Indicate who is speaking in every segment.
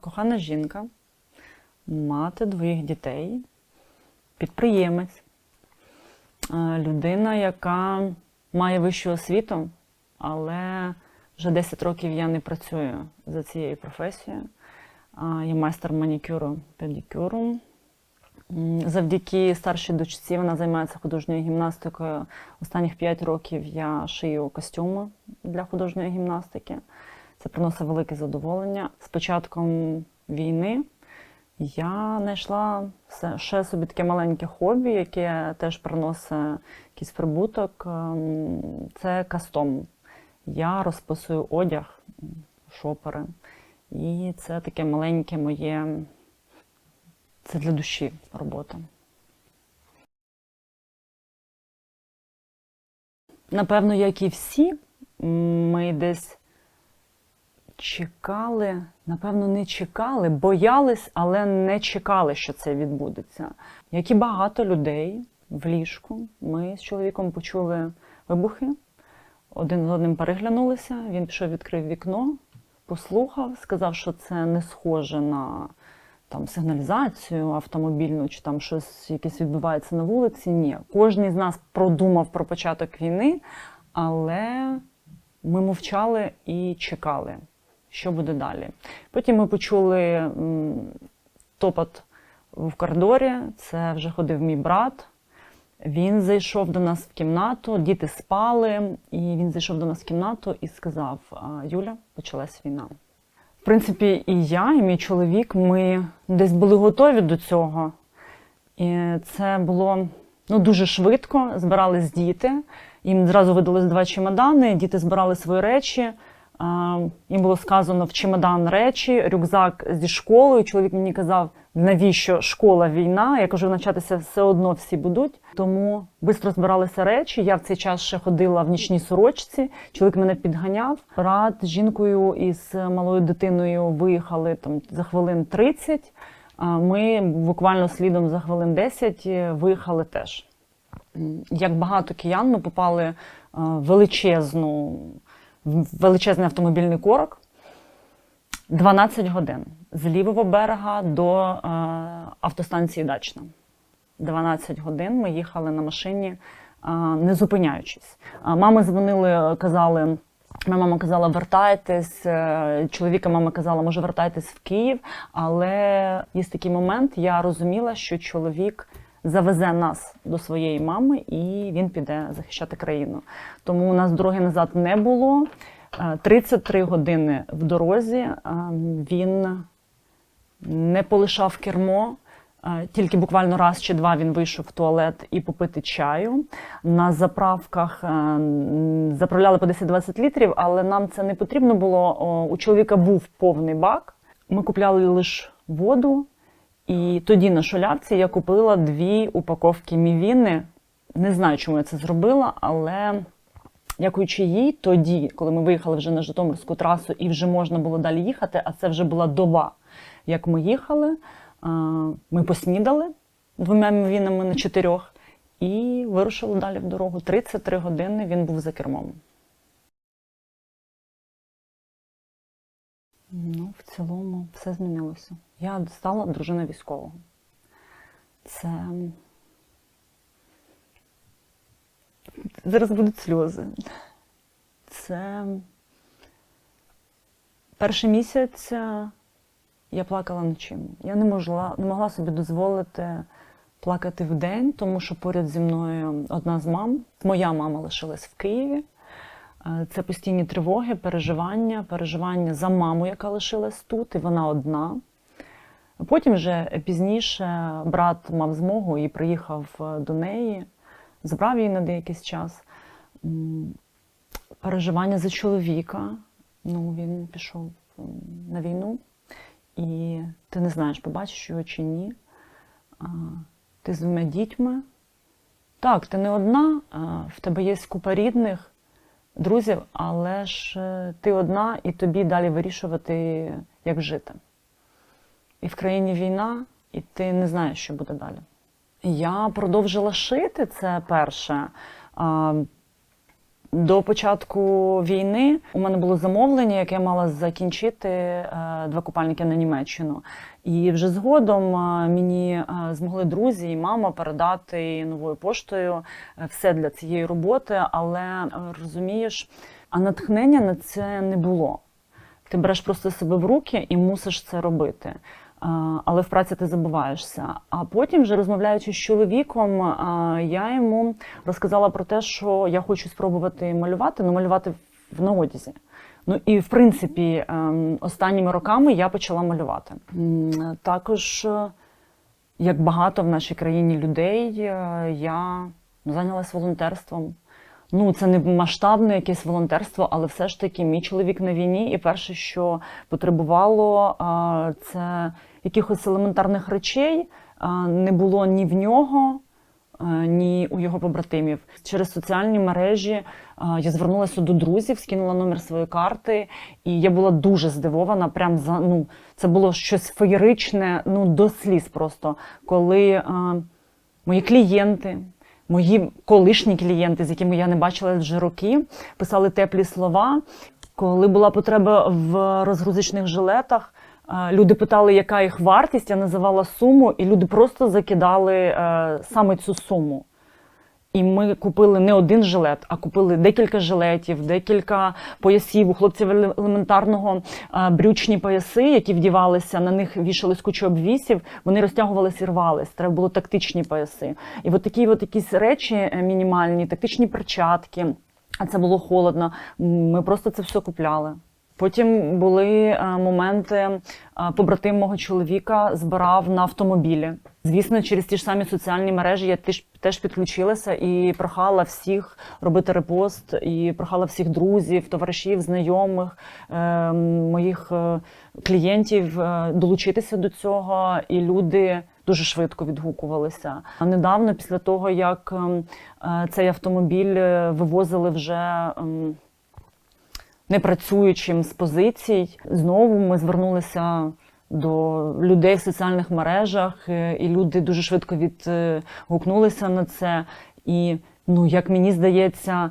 Speaker 1: Кохана жінка, мати двоїх дітей, підприємець, е, людина, яка має вищу освіту, але вже 10 років я не працюю за цією професією. Я майстер манікюру, педикюру. Завдяки старшій дочці вона займається художньою гімнастикою. Останніх 5 років я шию костюми для художньої гімнастики. Це приносить велике задоволення. З початком війни я знайшла ще собі таке маленьке хобі, яке теж приносить якийсь прибуток. Ем, Це кастом. Я розписую одяг, шопери. І це таке маленьке моє. Це для душі робота. Напевно, як і всі, ми десь чекали, напевно, не чекали, боялись, але не чекали, що це відбудеться. Як і багато людей в ліжку, ми з чоловіком почули вибухи, один з одним переглянулися. Він пішов, відкрив вікно, послухав, сказав, що це не схоже на там сигналізацію автомобільну чи там щось якесь відбувається на вулиці. Ні, кожен з нас продумав про початок війни, але ми мовчали і чекали, що буде далі. Потім ми почули топот в коридорі. Це вже ходив мій брат. Він зайшов до нас в кімнату, діти спали, і він зайшов до нас в кімнату і сказав: Юля, почалась війна. В принципі, і я, і мій чоловік, ми десь були готові до цього. І це було ну, дуже швидко. Збирались діти. Їм зразу видались два чемодани, діти збирали свої речі. Їм було сказано в чемодан речі, рюкзак зі школою. Чоловік мені казав, навіщо школа війна. Я кажу, навчатися все одно всі будуть. Тому швидко збиралися речі. Я в цей час ще ходила в нічній сорочці. Чоловік мене підганяв. Брат з жінкою і з малою дитиною виїхали там за хвилин 30. А Ми буквально слідом за хвилин 10 виїхали теж. Як багато киян, ми попали в величезну, величезний автомобільний корок. 12 годин з лівого берега до е, автостанції Дачна. 12 годин ми їхали на машині, е, не зупиняючись. Мами дзвонили, казали. Моя мама казала, вертайтесь. е, Чоловіка мама казала, може, вертайтесь в Київ. Але є такий момент, я розуміла, що чоловік завезе нас до своєї мами і він піде захищати країну. Тому у нас дороги назад не було. Е, 33 години в дорозі. е, Він не полишав кермо. Е, Тільки буквально раз чи два він вийшов в туалет і попити чаю. На заправках е, заправляли по 10-20 літрів, але нам це не потрібно було. У чоловіка був повний бак. Ми купляли лише воду. І тоді на шолярці я купила дві упаковки мівіни. Не знаю, чому я це зробила, але дякуючи їй, тоді, коли ми виїхали вже на Житомирську трасу і вже можна було далі їхати, а це вже була доба, як ми їхали. Ми поснідали двома мівінами на чотирьох і вирушили далі в дорогу. 33 години він був за кермом. Ну, в цілому все змінилося. Я стала дружина військового. Це. Зараз будуть сльози. Це перший місяць е, я плакала ночима. Я не могла, не могла собі дозволити плакати вдень, тому що поряд зі мною одна з мам, моя мама лишилась в Києві. Е, Це постійні тривоги, переживання, переживання за маму, яка лишилась тут, і вона одна. Потім вже пізніше брат мав змогу і приїхав е, до неї, забрав її на деякий час. Переживання за чоловіка. Ну, він пішов на війну, і ти не знаєш, побачиш його чи ні. Ти з двома дітьми. Так, ти не одна, в тебе є купа рідних, друзів, але ж е, ти одна і тобі далі вирішувати, як жити. І в країні війна, і ти не знаєш, що буде далі. Я продовжила шити це перше. До початку війни у мене було замовлення, яке я мала закінчити е, два купальники на Німеччину. І вже згодом е, мені е, змогли друзі і мама передати новою поштою все для цієї роботи. Але розумієш, а натхнення на це не було. Ти береш просто себе в руки і мусиш це робити. Але в праці ти забуваєшся. А потім, вже розмовляючи з чоловіком, я йому розказала про те, що я хочу спробувати малювати, ну малювати в на одязі. Ну і в принципі, ем, останніми роками я почала малювати. Також, е, як багато в нашій країні людей, е, я зайнялася волонтерством. Ну, це не масштабне якесь волонтерство, але все ж таки мій чоловік на війні, і перше, що потребувало, це якихось елементарних речей. Не було ні в нього, ні у його побратимів. Через соціальні мережі я звернулася до друзів, скинула номер своєї карти, і я була дуже здивована. Прям за ну, це було щось феєричне, ну до сліз просто, коли мої клієнти. Мої колишні клієнти, з якими я не бачила вже роки, писали теплі слова. Коли була потреба в розгрузочних жилетах, е, люди питали, яка їх вартість, я називала суму, і люди просто закидали е, саме цю суму. І ми купили не один жилет, а купили декілька жилетів, декілька поясів. У хлопців еле- елементарного е, брючні пояси, які вдівалися, на них вішались кучу обвісів, вони розтягувалися і рвались. Треба було тактичні пояси. І от такі от якісь речі е, мінімальні, тактичні перчатки. А це було холодно. Ми просто це все купляли. Потім були е, моменти, е, побратим мого чоловіка збирав на автомобілі. Звісно, через ті ж самі соціальні мережі я теж, теж підключилася і прохала всіх робити репост, і прохала всіх друзів, товаришів, знайомих, е, моїх клієнтів долучитися до цього, і люди дуже швидко відгукувалися. А недавно, після того як ем, цей автомобіль вивозили вже. Непрацюючим з позицій. Знову ми звернулися до людей в соціальних мережах, е, і люди дуже швидко відгукнулися на це. І, ну, як мені здається,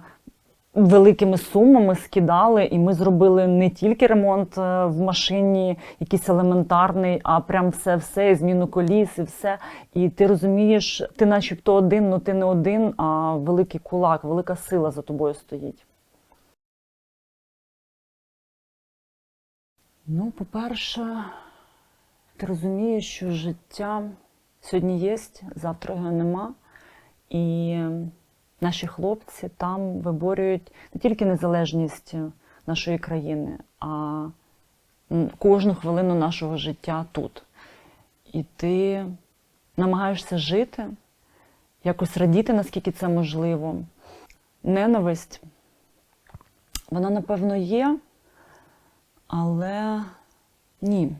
Speaker 1: великими сумами скидали, і ми зробили не тільки ремонт е, в машині, якийсь елементарний, а прям все, все, і зміну коліс, і все. І ти розумієш, ти начебто один, але ти не один, а великий кулак, велика сила за тобою стоїть. Ну, по-перше, ти розумієш, що життя сьогодні є, завтра його нема. І наші хлопці там виборюють не тільки незалежність нашої країни, а кожну хвилину нашого життя тут. І ти намагаєшся жити, якось радіти, наскільки це можливо. Ненависть, вона, напевно, є. Але ні,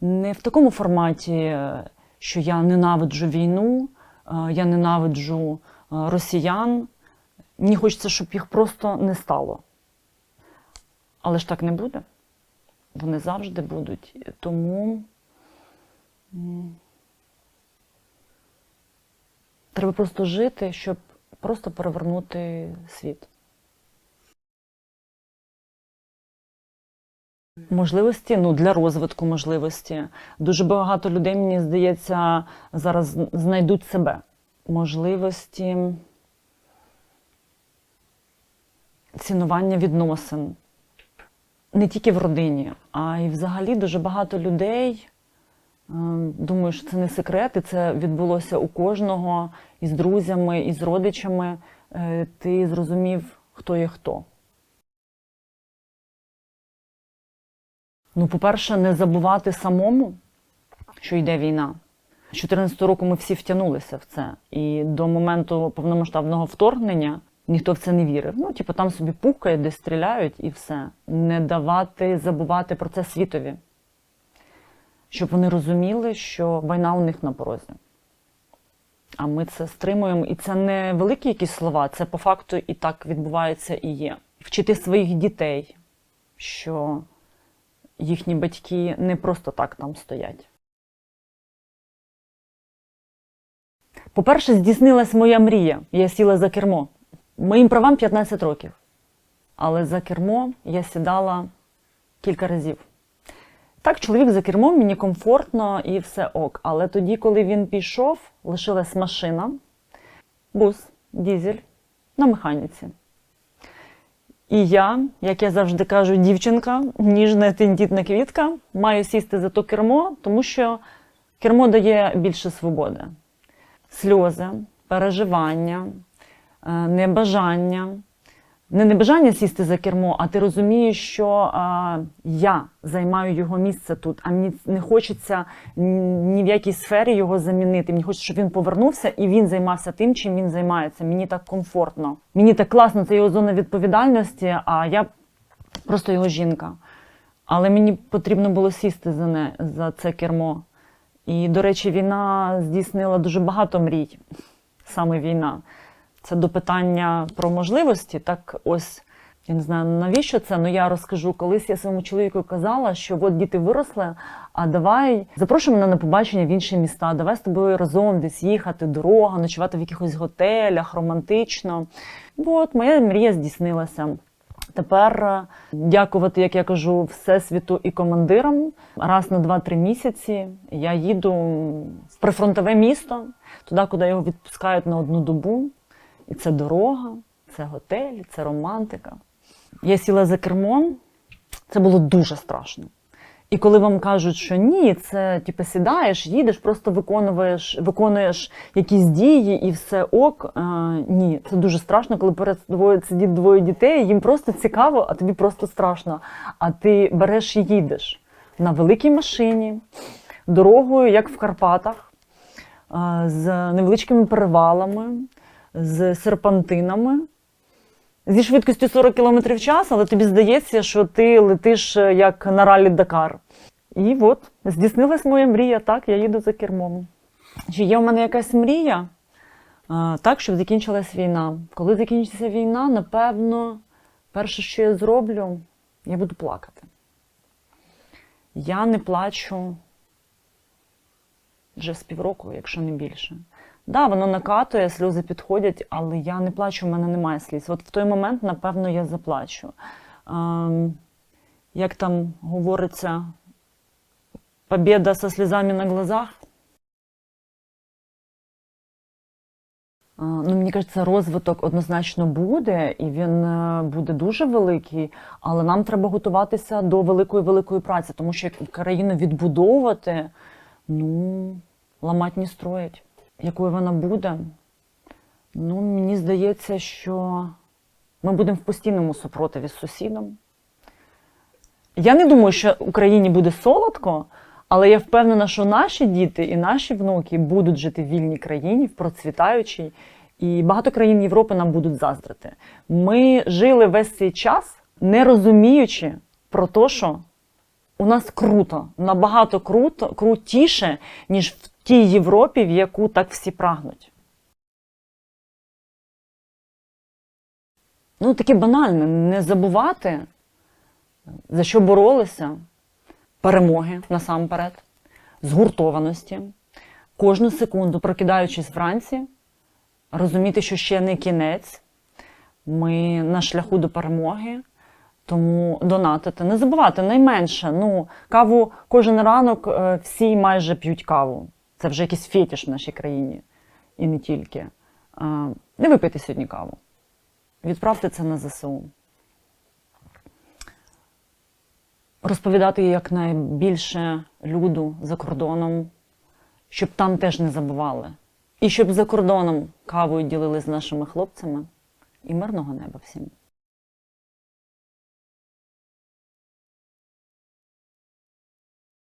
Speaker 1: не в такому форматі, е, що я ненавиджу війну, е, я ненавиджу е, росіян. Мені хочеться, щоб їх просто не стало. Але ж так не буде. Вони завжди будуть. Тому треба просто жити, щоб просто перевернути світ. Можливості ну для розвитку можливості. Дуже багато людей, мені здається, зараз знайдуть себе. Можливості цінування відносин. Не тільки в родині, а й взагалі дуже багато людей. е, Думаю, що це не секрет, і це відбулося у кожного із друзями, і з родичами. Е, Ти зрозумів, хто є хто. Ну, по-перше, не забувати самому, що йде війна. З 14 року ми всі втягнулися в це. І до моменту повномасштабного вторгнення ніхто в це не вірив. Ну, типу, там собі пукає, десь стріляють і все. Не давати забувати про це світові. Щоб вони розуміли, що війна у них на порозі. А ми це стримуємо. І це не великі якісь слова, це по факту і так відбувається і є. Вчити своїх дітей, що їхні батьки не просто так там стоять. По-перше, здійснилась моя мрія. Я сіла за кермо. Моїм правам 15 років. Але за кермо я сідала кілька разів. Так, чоловік за кермом, мені комфортно і все ок. Але тоді, коли він пішов, лишилась машина, бус, дізель на механіці. І я, як я завжди кажу, дівчинка, ніжна тендітна квітка, маю сісти за то кермо, тому що кермо дає більше свободи. Сльози, переживання, е, небажання. Не небажання сісти за кермо, а ти розумієш, що а, я займаю його місце тут, а мені не хочеться ні в якій сфері його замінити. Мені хочеться, щоб він повернувся і він займався тим, чим він займається. Мені так комфортно. Мені так класно, це його зона відповідальності, а я просто його жінка. Але мені потрібно було сісти за, не, за це кермо. І, до речі, війна здійснила дуже багато мрій, саме війна. Це до питання про можливості. Так ось я не знаю навіщо це. але я розкажу. Колись я своєму чоловіку казала, що от діти виросли, а давай запрошуй мене на побачення в інші міста. Давай з тобою разом десь їхати, дорога, ночувати в якихось готелях, романтично. От моя мрія здійснилася. Тепер е, дякувати, як я кажу, всесвіту і командирам. Раз на 2-3 місяці я їду в прифронтове місто, туди, куди його відпускають на одну добу. І це дорога, це готель, це романтика. Я сіла за кермом, це було дуже страшно. І коли вам кажуть, що ні, це типу, сідаєш, їдеш, просто виконуєш, виконуєш якісь дії і все ок. А, ні, це дуже страшно, коли перед тобою сидять двоє дітей, їм просто цікаво, а тобі просто страшно. А ти береш і їдеш на великій машині, дорогою, як в Карпатах, а, з невеличкими перевалами з серпантинами зі швидкістю 40 км в час, але тобі здається, що ти летиш е, як на ралі Дакар. І от здійснилась моя мрія, так, я їду за кермом. Чи є в мене якась мрія? Так, щоб закінчилась війна. Коли закінчиться війна, напевно, перше, що я зроблю, я буду плакати. Я не плачу вже з півроку, якщо не більше. Да, воно накатує, сльози підходять, але я не плачу, в мене немає сліз. От в той момент, напевно, я заплачу. Ем, як там говориться, побіда со сльозами на глазах. Ну, Мені кажеться, розвиток однозначно буде, і він е, буде дуже великий, але нам треба готуватися до великої великої праці, тому що як країну відбудовувати, ну, ламать не строять якою вона буде, ну, мені здається, що ми будемо в постійному супротиві з сусідом. Я не думаю, що Україні буде солодко, але я впевнена, що наші діти і наші внуки будуть жити в вільній країні, в процвітаючій, і багато країн Європи нам будуть заздрити. Ми жили весь цей час, не розуміючи про те, що у нас круто, набагато круто, крутіше, ніж в тій Європі, в яку так всі прагнуть. Ну, таке банальне, не забувати, за що боролися, перемоги насамперед, згуртованості, кожну секунду, прокидаючись вранці, розуміти, що ще не кінець, ми на шляху до перемоги. Тому донатити. Не забувати найменше. Ну, каву кожен ранок е, всі майже п'ють каву. Це вже якийсь фетіш в нашій країні. І не тільки. Не випийте сьогодні каву. Відправте це на ЗСУ. Розповідати якнайбільше люду за кордоном, щоб там теж не забували. І щоб за кордоном кавою ділились з нашими хлопцями. І мирного неба всім.